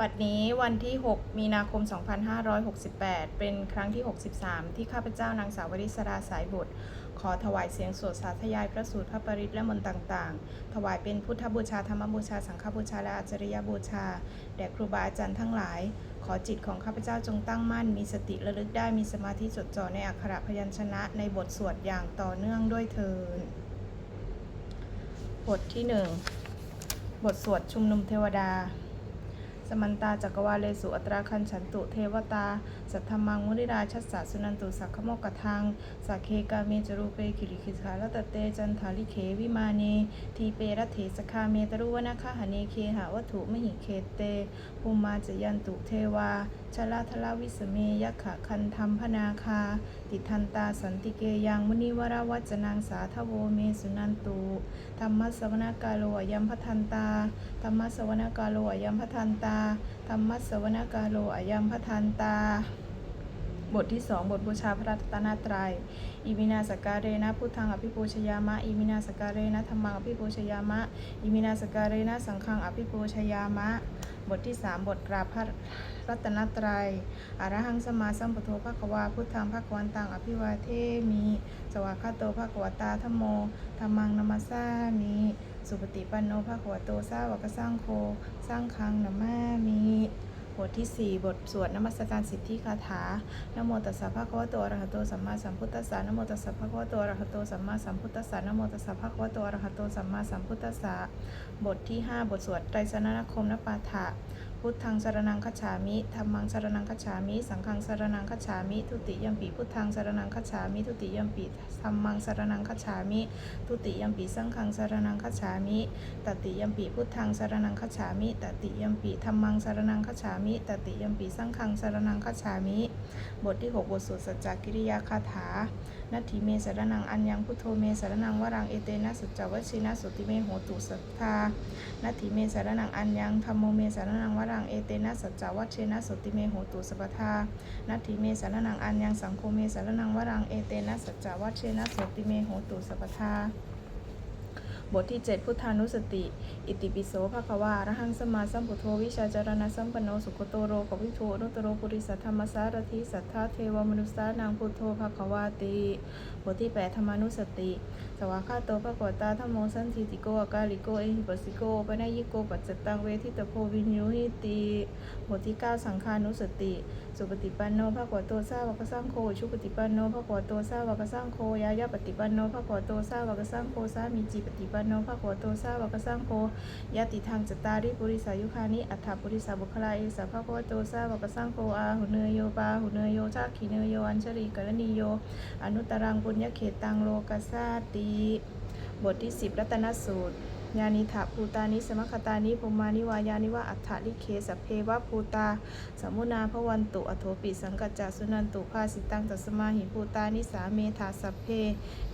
บัดนี้วันที่ 6 มีนาคม 2568 เป็นครั้งที่ 63 ที่ข้าพเจ้านางสาววริศราสายบุตร ขอถวายเสียงสวดสาธยายพระสูตรพระปริตและมนต์ต่างๆ ถวายเป็นพุทธบูชาธรรมบูชา สังฆบูชา และอาจริยบูชา แด่ครูบาอาจารย์ทั้งหลาย ขอจิตของข้าพเจ้าจงตั้งมั่น มีสติระลึกได้มีสมาธิจดจ่อในอักขระพยัญชนะในบทสวดอย่างต่อเนื่องด้วยเทินบทที่หนึ่งบทสวดชุมนุมเทวดา สมันตาจักรวาเลสุอัตราคันฉันตุเทวตา สัทธมังมุนิราชัสสะสุนันตุสักขโมกทังสักเคกาเมจรูเปกิริคิสาลตเตจันทาลิเขวิมาเนทีเปรเถสคาเมตรุวนาคหเนเคหาวัตถุมหิเคเตภูมมาจยันตุเทวา ชลาทลาวิสเมยขะคันธรรมพนาคา ติทันตาสันติเกยังมุนิวราวัจนางสาทโวเมสุนันตุธรรมสวนากาโลอยัมพทันตาธรรมสวนากาโลอยัมพทันตาธรรมสวนากาโลอยัมพทันตาบทที่สองบทบูชาพระรัตนตรัยอิมินาสการเรนะพุทธังอภิปูชยามะ อิมินาสการเรนะธรรมังอภิปูชยามะ อิมินาสการเรนะสังฆังอภิปูชยามะ บทที่สามบทกราบพระรัตนตรัยอรหังสมาสัมปโทภควาพุทธังภควันตังอภิวาเทมิ สวากขาโตภควตาธโมธรรมังนามาสามิ สุปฏิปันโนภควโตสาวกสร้างโค สร้างคังนามามิ บทที่ 4 บทสวดนมัสการสิทธิคาถานโมตัสสะภะคะวะโตอะระหะโตสัมมาสัมพุทธัสสะนโมตัสสะภะคะวะโตอะระหะโตสัมมาสัมพุทธัสสะนโมตัสสะภะคะวะโตอะระหะโตสัมมาสัมพุทธัสสะบทที่ 5 บทสวดไตรสรณคมนปาฐะ พุทธังสารนังคัจฉามิธัมมังสารนังคัจฉามิ สังฆังสารนังคัจฉามิ ทุติยมปิพุทธังสารนังคัจฉามิ ทุติยมปิธัมมังสารนังคัจฉามิ ทุติยมปิสังฆังสารนังคัจฉามิ ตติยมปิพุทธังสารนังคัจฉามิ ตติยมปิธัมมังสารนังคัจฉามิ ตติยมปิสังฆังสารนังคัจฉามิ บทที่ 6 บทสวดสัจจกิริยาคาถานัตถิเมสารนังอัญญังพุทโธเมสารนังวรังเอเตนะสุจจวัชินะสุติเมโหตุสัทธานัตถิเมสารนังอัญญังธรรมโมเมสารนังวรังเอเตนะสัจจวัชเชนะสติเมโหตุสัพทานัตถิเมสารนังอัญญังสังโฆเมสารนังวรังเอเตนะสัจจวัชเชนะสติเมโหตุสัพทาบทที่ 7 พุทธานุสติ อิติปิโสภะคะวาอะระหังสมาสัมพุทโธวิชาจารณะสัมปันโนสุขโตโรกวิโทนุตตโรปุริสัทธรรมสารถิสัทธาเทวมนุสานังพุทโธภะคะวาติ บทที่ 8 ธรรมานุสติ สวากขาโตภะคะวตาธรรมโมสันทิติโกอากาลิโกเอหิปัสสิโกปะนายิโกปัจจตังเวทิตโพวินยูหิติบทที่9สังฆานุสติ สุปฏิปันโนภะคะวะโตสาวกสังโฆชุปฏิปันโนภะคะวะโตสาวกสังโฆยายาปฏิปันโนภะคะวะโตสาวกสังโฆสามีจิปฏิปันโนภะคะวะโตสาวกสังโฆยติทางจตาริปุริสายุคานิอัฏฐปุริสาบุคลาเอสะภะคะวะโตสาวกสังโฆอาหุเนยโยปาหุเนยโยชาคิเนยโยอัญชริกรณีโย อนุตตรังปุญญเขตังโลกัสสาติบทที่ 10 รัตนสูตรยานิถาภูตานิสมคตานิภูมานิวายานิวะอัฏฐลิเคสเพวะภูตา สมุนาพวันตุอโถปิสังกัจจาสุนันตุภาสิตังตัสมาหิภูตานิสาเมธาสัพเพ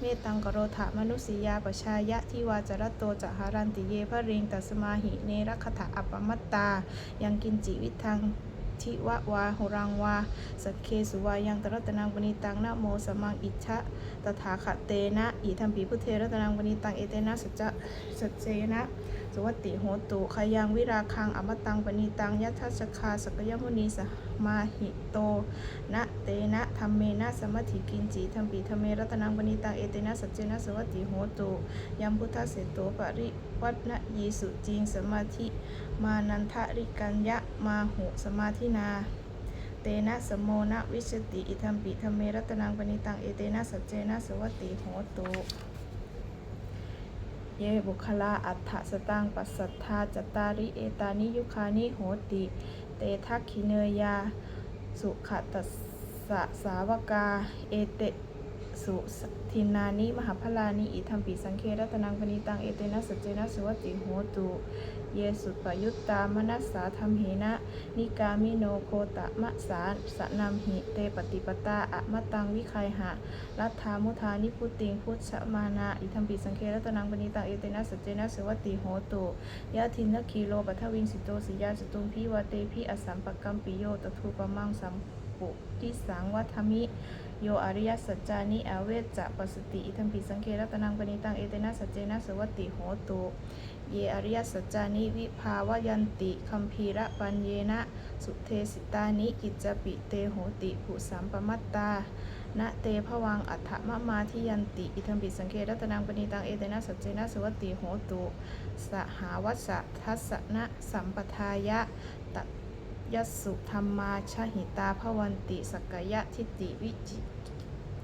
เมตังกโรธามนุสียาปชายะทิวาจรตโตจหารันติเยพระริงตัสมาหิเนรคถาอัปปมัตตา ยังกินจิวิทัง ทิวะวาหุรังวาสเคสุวายังตรัตนังปณิตังนะโมสมังอิชะตถาคเตนะอิทัมปีพุทเทรัตนังปณิตังเอเตนะสัจจะสัจเจนะ สวัตติโหตุขยังวิราคังอมตังปณิตังยัตถสคาสกยมุนีสมาหิโตนะเตนะธรรมเมนะสมัติกินจิทัมปีธรรมเมรัตนังปณิตังเอเตนะสัจเจนะสวัตติโหตุยัมพุทธเสโตปริวัตนะยีสุจิงสมาธิมานันทริกัญญะมาหุสมาธินาเตนะสมโมนะวิชติอิทัมปิธรรมเมรัตนังปณิตังเอเตนะสัจเจนะสวัตติโหตุ เยบุคลาอัฏฐสตังปัสสัทธาจตาริเอตานิยุคานิโหติ เตทักขิเนยา สุขตัสสะสาวกา เอเต สุทินานิมหาพลานิอิทัมปิสังเครัตนังปณิตังเอเตนะสัจเจนะสุวัติโหตุเยสุปยุตตามนัสสาธรรมเหนะนิกามิโนโคตะมะสาสนัมหิเตปฏิปตาอะมะตังวิคัยหะรัตถามุทานิพุติงพุทธมานาอิทัมปิสังเครัตนังปณิตังเอเตนะสัจเจนะสุวัติโหตุยะทินนคีโลปัทวิงสิโตสิยาจตุมพิวเตพิอสัมปกัมปิโยตทูปมังสัมปุทิสังวัฏมิ โยอริยสัจจานิอเวจจะปสติอิทัมปิสังเครัตนังปณิตังเอเตนะสัจเจนะสวัตติโหตุเยอริยสัจจานิวิภาวยันติคัมภีระปัญเยนะสุเทสิตานิกิจจปิเตโหติผุสัมปมัตตานะเตภวังอัฏฐมะมาทิยันติ อิทัมปิสังเครัตนังปณิตังเอเตนะสัจเจนะสวัตติโหตุสหาวัสสะทัสสะนะสัมปทายะต ยัสุธรรมาชหิตาภวันติสกยะทิฏฐิวิจิ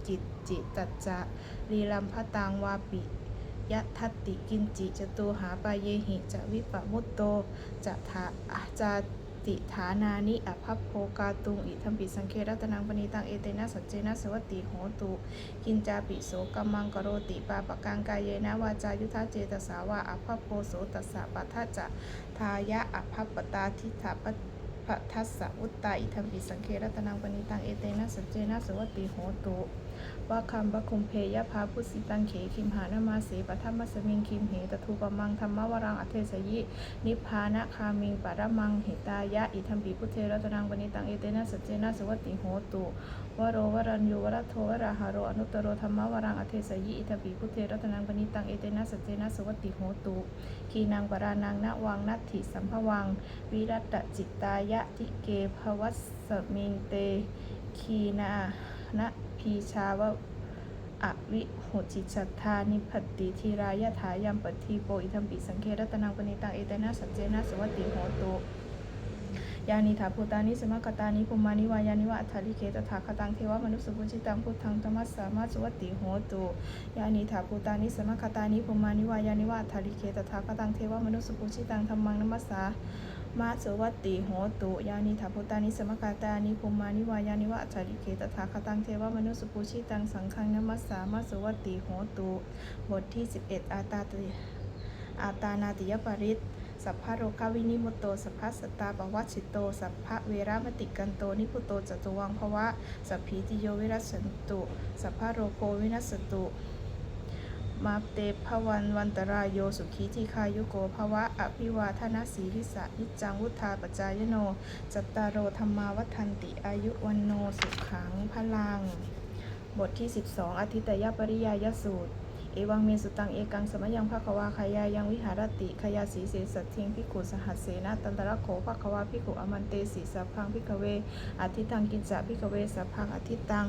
จิตจิตัจจะลีลัมพตังวาปิยะทัตติกินจิจตุหาปายเยหิจะวิปมุตโตจะถาอาจาติฐานานิอภัพโภกาตุงอิทัมปิสังเครัตนังปณิตังเอเตนะสัจเจนะสวัตติโหตุ กินจาปิโสกัมมังกโรติปาปะกังกายเยนะวาจายุทธาเจตสาวาอภัพโพโสตัสสะปัทธะจะทายะอภัพปตาทิฏฐ พระทัสสะอุตตาอิทัมปิสังเครัตนังปณิตังเอเตนะสัจเจนะสวัตติโหตุ ว่าคัมบะคุมเพยะพาพุสิตังเขคิมหานามาเสปทัมมัสมิงคิมเหตทูปมังธรรมวรังอเทสยิ นิพพานะคามิงปะระมังเหตายะอิทัมปีพุทเทรัตนังวนิตังเอเตนะสัจเจนะสวัติโหตุวโรวรัญโยวรโทวราหาโรอนุตโรธรรมวรังอเทสยิอิทัมปีพุทเทรัตนังวนิตังเอเตนะสัจเจนะสวัติโหตุขีนางปรานางณวังนัตถิสัมภวัง วิรัตจิตตายะทิเกภวัสสมิงเตคีนานะ พีชาวะอวิโหจิจัตธานิพัตติทีรายถายัมปทีโปอิทัมปิสังเครัตนังปณิตังเอเตนะสัจเจนะสวัติโหตุยานิถาภูตานิสมกตานิภูมานิวายานิวะอัฏฐาลิเกตถาคตังเทวมนุสปุจิตังพุทธังธรรมสามาสวัตติโหตุยานิถาภูตานิสมกตานิภูมานิวายานิวะอัฏฐาลิเกตถาคตังเทวมนุสปุจิตังธรรมังนัมมัสสา มาสวัตติโหตุยานิถาพุตานิสมกาตานิภูมานิวายานิวะอัจฉริเกตถาคตังเทวมนุสปุชิตังสังฆังนมัสสามาสวัตติโหตุบทที่ 11 อาตาติอาตานาติยปริตสัพพะโรคาวินิมุตโต สัพพะสตาปวัชชิโต สัพพะเวรามติกันโต นิพุโตจตุวังภวะ สัพพีติโยวิรัสสันตุ สัพพะโรโควินัสสตุ มาเตภวันวันตรายโยสุขีทีคายุโกภวะอภิวาทนาสีริสะนิจังวุธาปจายโน จัตตารโอธรรมาวัฒนติอายุวันโนสุขังพลัง บทที่ 12 อธิตยปริยายสูตร เอวังเมสุตังเอกังสมยังภควาขายายังวิหารติขยาสีเสสัตทิงพิกุสหัสเสนาตันตระโขภควาพิกุอมันเตสีสัพพังพิกเวอธิตังกินจะพิกเวสัพพังอธิตัง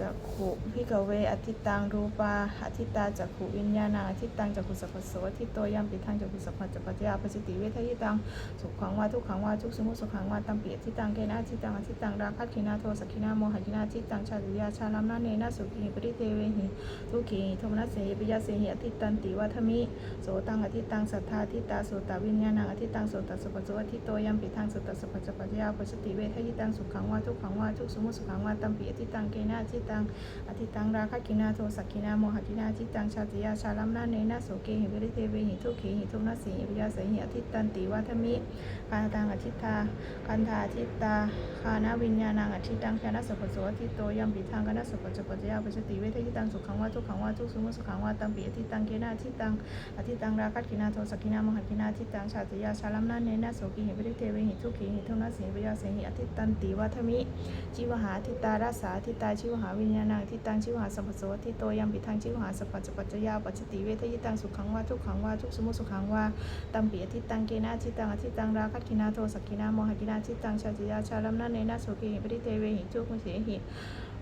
จักขุพิกเวอธิตังรูปาอธิตาจักขุวิญญาณังอธิตังจักขุสัพพโสอธิโตยัมปิทังจักขุสัพพจัปปัจจยาปสิติเวทยิตังสุขังวาทุกขังวาทุกสมุสุขังวาตัมปิอธิตังเกนะอธิตังอธิตังราคัตขินาโทสักขินาโมหะขินาอธิตังชาติยาชาลัมนาเนนะสุขีปริเทเวหิทุขีโทมนัสเสหิปิยาเสหิอธิตันติวัฒมิโสตังอธิตังสัทธาธิตาโสตวิญญาณังอธิตังโสตสัพพโสอธิโตยัมปิทังโสตสัพพจัปปัจจยาปสิติเวทยิตังสุขังวาทุกขังวาทุกสมุสุขังวาตัมปิอธิตังเกนะอธิตังอธิตังราคะกินาโทสักกินาโมหกินาทิตังชาติยาชาลัมนาเนนะโสเกหิวิริเทเวหิทุกขีหิทุกนัสสีหิปิยาสหิอธิตันติวัฒมิคาตังอธิตาคันธาอธิตาคานาวิญญาณังอธิตังแคนะสัพพโสอธิโตยัมปิทังคณะสัพพจปจยาปชติเวทยิตังสุขังวาทุกขังวาทุกสุมุสุขังวาตัมปิอธิตังเกนะอธิตังอธิตังราคะกินาโทสักกินาโมหกินาทิตังชาติยาชาลัมนาเนนะโสเกหิวิริเทเวหิทุกขีหิทุกนัสสีหิปิยาสหิอธิตันติวัฒมิชิวหาทิตาราสาทิตาชิวหาวิญญาณังทิตังชิวหาสัพพโสทิโตยัมปิทังชิวหาสัพพจปัจจยาปัจจติเวทยิตังสุขังวาทุกขังวาทุกสมุสุขังวาตัมปีอทิตังเกนะทิตังอทิตังราคัตคินาโทสักกินาโมหกินาทิตังชาจิยาชาลัมนาเนนาสุกิหิปริเทเวหิทุกมุเสหิ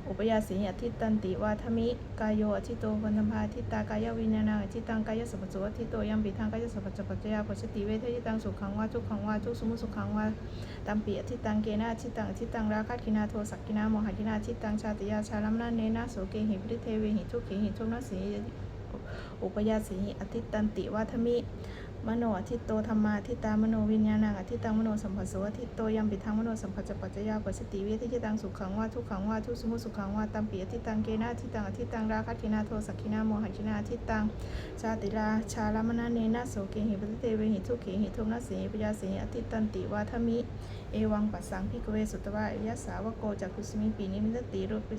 อุปยาสีอทิตันติวาทมิกายโยอทิโตวันธมภาทิตากายวิญญาณังอทิตังกายสัพพโสอทิโตยัมปิทังกายสัพพจปัจจยาปัจจติเวทยิตังสุขังวาทุกขังวาทุกสมุสุขังวาตัมปีอธิตังเกนะอธิตังอธิตังราคัตคินาโทสักกินาโมหกินาอธิตังชาติยาชาลัมนาเนนะโสเกหิปริเทเวหิทุกขิหิทุกนสีอุปยาสีอธิตันติวัฒมิ มโนอธิโตธรรมาทิตามโนวิญญาณังอธิตังมโนสัมผัสโสอธิโตยัมปิทังมโนสัมผัสจปัจจยาปัสติเวทิจิตังสุขังวาทุกขังวาทุสมุสุขังวาตัมปีอธิตังเกนะอธิตังอธิตังราคัตคินาโทสักขินาโมหกินาอธิตังชาติราชาลามนาเนนะโสเกหิปฏิเทเวหิทุกขิหิทุกนสีปยาสีอธิตันติวาทมิเอวังปัสสังพิกเวสุตวะอริยสาวโกจักคุสมิปีนิมิตติรูป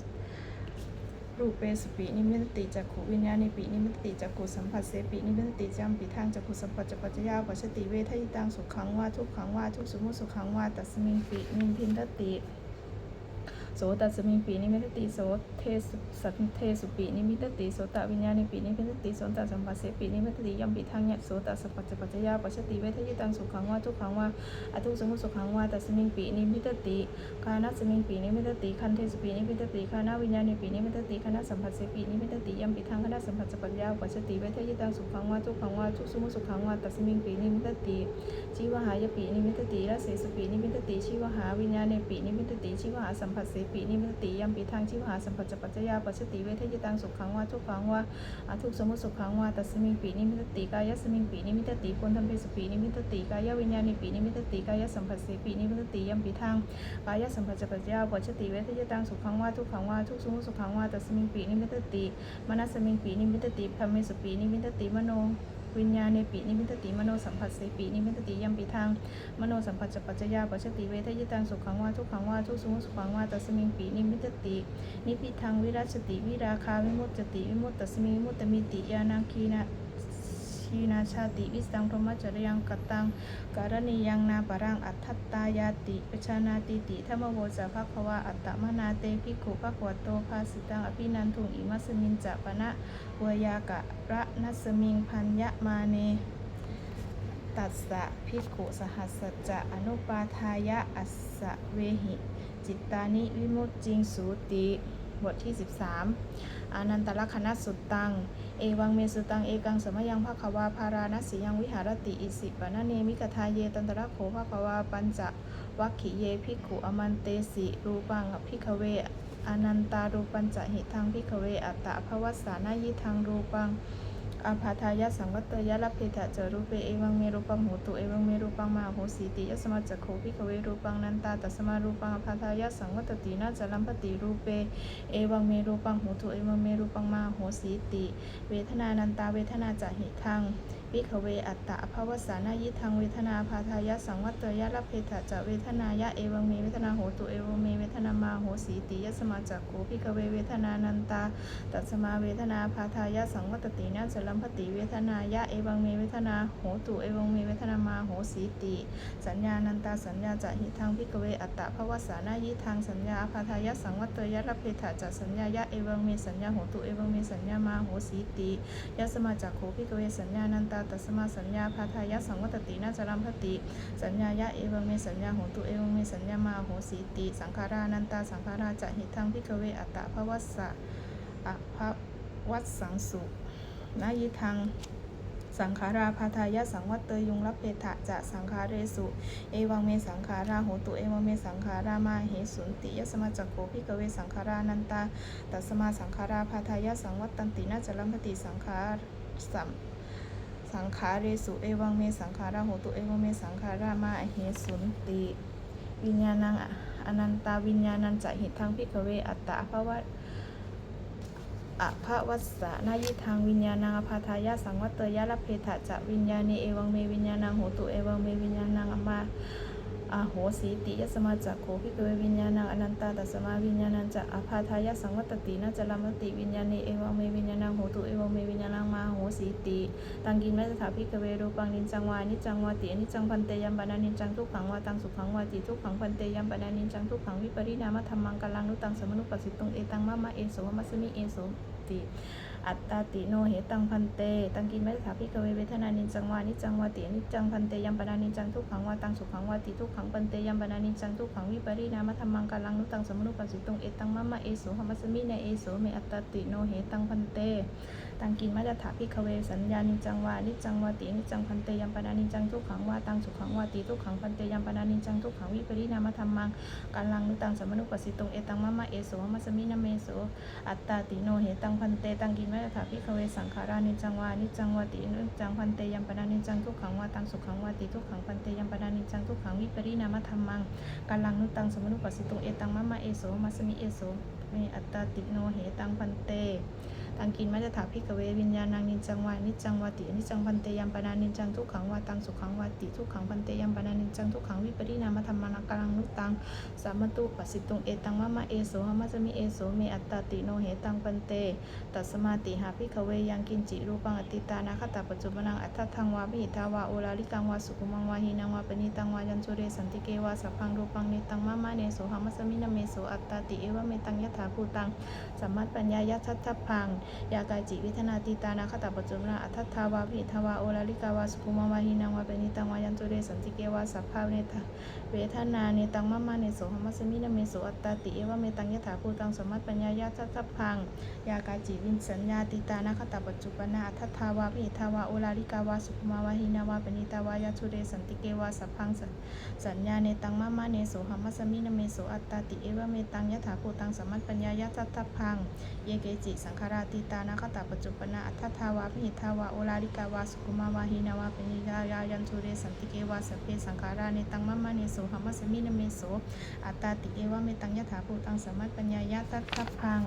รูปเปสปินิมิตติจักขุวิญญาณิปินิมิตติจักขุสัมผัสเสปินิมิตติจัมปิทางจักขุสัมปัจจปัจจยาปัจติเวทยิตังสุขังวาทุกขังวาทุกสมุสุขังวาตัสมิงปินิมพินตติ โสตัสมิงปีนิมิตติโสเทสุสันเทสุปีนิมิตติโสตวิญญาณิปีนิมิตติโสตสัมปัสเสปีนิมิตติยมปิทังยัโสตสัพพัจจปัจจยาปัจจติเวทยิตังสุขังว่าทุกขังว่าอทุกสมุสุขังว่าตัสมิงปีนิมิตติคานัสมิงปีนิมิตติคันเทสุปีนิมิตติคานาวิญญาณิปีนิมิตติคณะสัมปัสเสปีนิมิตติยมปิทังคณะสัมปัจจปัจจยาปัจจติเวทยิตังสุขังว่าทุกขังว่าทุกสมุสุขังว่าตัสมิงปีนิมิตติชีวหายปีนิมิตติและเสสุปีนิมิตติชีวหาวิญญาณิปีนิมิตติชีวหาสัมผัสเสปีนิมิตติยัมปีทางชีวหาสัมผัสจปัจจยาปัสสติเวทยตังสุขังวาทุกขังวาอาทุกสมุสุขังวาตัสมิงปีนิมิตติกายสมิงปีนิมิตติปุณธรรมเพสปีนิมิตติกายวิญญาณิปีนิมิตติกายสัมผัสเสปีนิมิตติยัมปีทางกายสัมผัสจปัจจยาปัสสติเวทยตังสุขังวาทุกขังวาทุกสมุสุขังวาตัสมิงปีนิมิตติมนัสมิงปีนิมิตติพรหมสุปีนิมิตติมโน วิญญาณในปีนิมิตติมโนสัมผัสเสปีนิมิตติยัมปีทางมโนสัมผัสจปัจจยาปัจจติเวทยิตังสุขังวาทุกขังวาทุกสมุสุขังวาตัสมิงปีนิมิตติ นิพิทังวิรัชติวิราคาวิมุตติวิมุตตัสมิงวิมุตตมิติยานาคีนา ชีนาชาติวิสังพรมจริยังกตังการณียังนาปรังอัตถัตตายาติปชานาติติธรรมโวจะภควาอัตตมนาเตภิกขุภควโตภาสิตังอภินันทุงอิมัสมินจะปะนะวยากะระนัสมิงพันยะมาเนตัสสะภิกขุสหัสสจจะอนุปาทายะอัสสะเวหิ จิตตานิวิมุตจิงสูติ บทที่ 13 อานันตลกษณสสุตตัง เอวังเมสุตัง เอกังสมยังภควาพารานสียังวิหารติอิสิปะนะเนมิกทาเยตันตระโขภควาปัญจวัคขิเยพิกขุอมันเตสิรูปังพิกขเวอนันตารูปัญจหิทังพิกขเวอัตตะภวัสสานายิทังรูปัง อาภาทายะสังวัตยะละเพทะจรูปเปเอวังเมรูปังโหตุเอวังเมรูปังมาโหสีติยะสมาจะโคพิกเวรูปังนันตาตัสมารูปังอาภาทายะสังวัตตินาจะลัมปติรูปเปเอวังเมรูปังโหตุเอวังเมรูปังมาโหสีติ เวทนานันตาเวทนาจะหิทัง พิขเวอัตตะภาวสานายิทังเวทนาภาทายะสังวัตตยะละเพทะจะเวทนายะเอวังเมเวทนาโหตุเอวังเมเวทนามาโหสีติยะสมัจจโคพิขเวเวทนานันตาตัสมาเวทนาพาทายะสังวัตตินาจลัมพติเวทนายะเอวังเมเวทนาโหตุเอวังเมเวทนามาโหสีติสัญญานันตาสัญญาจะหิทังพิกเวอัตตะภวสานายิทางสัญญาพาทายะสังวัตตยะระเพถะจะสัญญายะเอวังเมสัญญาโหตุเอวังเมสัญญามาโหสีติยะสมาจักโขพิกเวสัญญานันตาตัสมาสัญญาพาทายะสังวัตตินาจลัมพติ สัญญายะเอวังเมสัญญาโหตุเอวังเมสัญญามาโหสีติ สังขารานันตาสังขาราจะหิทังพิกเวอัตตะภวสสะอภวัตสังสุนายิทังสังขาราพาทายะสังวัตเตยุงรับเพทะจะสังขาเรสุ เอวังเมสังขาราโหตุเอวังเมสังขารามาเหสุนติยสมาจักโขพิกเวสังขารานันตาตัสมาสังขาราพาทายะสังวัตตันตินาจลัมปติสังขารสัม สังขาเรสุเอวังเมสังขาราโหตุเอวังเมสังขารามาเหสุนติวิญญาณังอนันตาวิญญาณันจะหิทังพิกเวอัตตาภาวะอภวัสสะนายิทางวิญญาณังอภาทายาสังวัตเตยะละเพทะจะวิญญาณีเอวังเมวิญญาณังโหตุเอวังเมวิญญาณังอมา อาโหสีติยสมาจักโขพิกเววิญญาณังอนันตาตัสมาวิญญาณังจะอภาทายสังวัตตินาจะลัมติวิญญาณีเอวังเมวิญญาณังโหตุเอวังเมวิญญาณังมาโหสีติตังกินแมสถาพิกเวรูปังนินจังวานิจังวาติอนิจังพันเตยัมปนานินจังทุกขังวาตังสุขังวาติทุกขังพันเตยัมปนานินจังทุกขังวิปริณามธรรมังกัลลังนุตังสมนุปัสสิตุงเอตังมะมะเอโสมัสมิเอโสติ อัตตาติโนเหตังพันเต ตังกินไม่ถาพิกเวเวทนานินจังวานิจังวาติอนิจังพันเตยัมปนานิจังทุกขังวาตังสุขังวาติทุกขังพันเตยัมปนานิจังทุกขังวิปริณามธรรมังกาลังนุตังสมนุปัสสิตุงเอตังมะมะเอโสหมัสมิเนเอโสเมอัตตาติโนเหตังพันเต ตังกินไม่ถาพิกเวสัญญานิจังวานิจังวาติอนิจังพันเตยัมปนานิจังทุกขังวาตังสุขังวาติทุกขังพันเตยัมปนานิจังทุกขังวิปริณามธรรมังกาลังนุตังสมนุปัสสิตุงเอตังมะมะเอโสหมัสมินเมโสอัตตาติโนเหตังพันเตตังกินไว้ถาพิกเวสังขารานิจังวานิจังวตินิจังพันเตยัมปนานิจังทุกขังวาตังสุขังวาติทุกขังพันเตยัมปนานิจังทุกขังวิปริณามธรรมังกาลังนุตังสมนุปัสสิตุงเอตังมะมะเอโสมัสมิเอโสเมอัตตาติโนเหตังพันเต ตังกินมัจจถาพิกเววิญญาณังนิจจังวานิจังวาติอนิจังพันเตยัมปนานิจจังทุกขังวาตังสุขังวาติทุกขังพันเตยัมปนานิจจังทุกขังวิปริณามธรรมานังกังนุตังสามตุปัสสิตุงเอตังมะมะเอโสหมัสมิเอโสเมอัตตติโนเหตังปันเตตัสมาติหาพิกเวยังกินจิรูปังอติตานาคตาปัจจุบันังอัตถทังวาพิหิตาวาโอลาลิกังวาสุขุมังวาหินังวาปณิตังวายัญจุเรสันติเกวาสัพพังรูปังเนตังมะมะเนโสหมัสมินะเมโสอัตตติเอวะเมตังยถาภูตังสัมมัตปัญญายัตถัตถพังยากาจิวิทนาติตานาคตาปัจจุบันอัตถทาวาพิทาวาโอลาลิกาวาสุขุมาวาหินังวาเปนิตังวายันตุเรสันติเกวาสัพพาเนตาเวทนาเนตังมะมาเนโสหมัสมินะเมโสอัตตาติเอวะเมตังยถาภูตังสมัตปัญญายาทัตพังยากาจิวินสัญญาติตานาคตาปัจจุบันอัตถทาวาพิทาวาโอลาลิกาวาสุขุมาวาหินาวาเปนิตาวายันตุเรสันติเกวาสัพพังสัญญาเนตังมะมาเนโสหมัสมินะเมโสอัตตาติเอวะเมตังยถาภูตังสมัตปัญญายาทัตพังเยเกจิสังขาราติติตานาคตาปัจจุปนาอัตถาวาพิหิทาวาโอลาลิกาวาสุขุมาวาหินาวาเปนิยายายันทุเรสันติเกวาสเพสังขาราเนตังมะมะเนโสหัมมะสมินะเมโสอัตตาติเกวาเมตังยถาภูตังสมัตปัญญายาตัตถพัง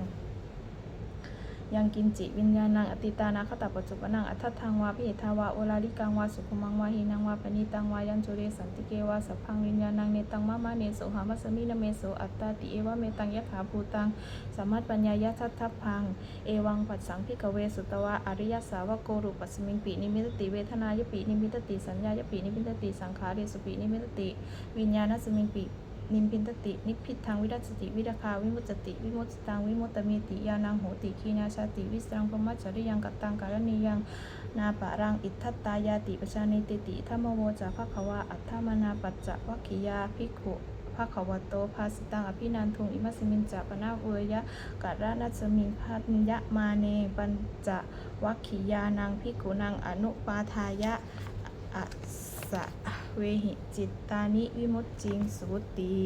ยังกินจิวิญญาณังอติตานาคตาปัจจุปนังอัตถทังวาพิหิทาวาโอลาลิกังวาสุขุมังวาหินังวาปณิตังวายัญจุเรสันติเกวาสัพพังวิญญาณังเนตังมะมะเนโสหามัสมินะเมโสอัตตาติเอวะเมตังยะถาภูตังสัมมัตปัญญายะทัตถพังเอวังปัสสังพิกเวสุตวะอริยสาวโกรุปัสมิงปินิมิตติเวทนายปินิมิตติสัญญายปินิมิตติสังขารเรสุปินิมิตติวิญญาณสมิงปิ นิมพินตติ นิพพิทางวิรัสติ วิราคาวิมุตติ วิมุตตัง วิมุตตมิติ ยานังโหติคีนาชาติ วิสรังพรหมจริยังกัตตังการณียัง นาปะรัง อิทธัตตายาติปชานิติติธรรมโวจาภควาอัตถมนาปัจจวัคคิยาภิกขุภควโตภาสิตังอภินันทุงอิมัสมินจะปนาเวยะกัรานัสมิงพัญญะมาเนปัญจวัคคิยานังภิกขุนังอนุปาทายะอัส สะเวหิจิตตานิวิมุตจิงสุติ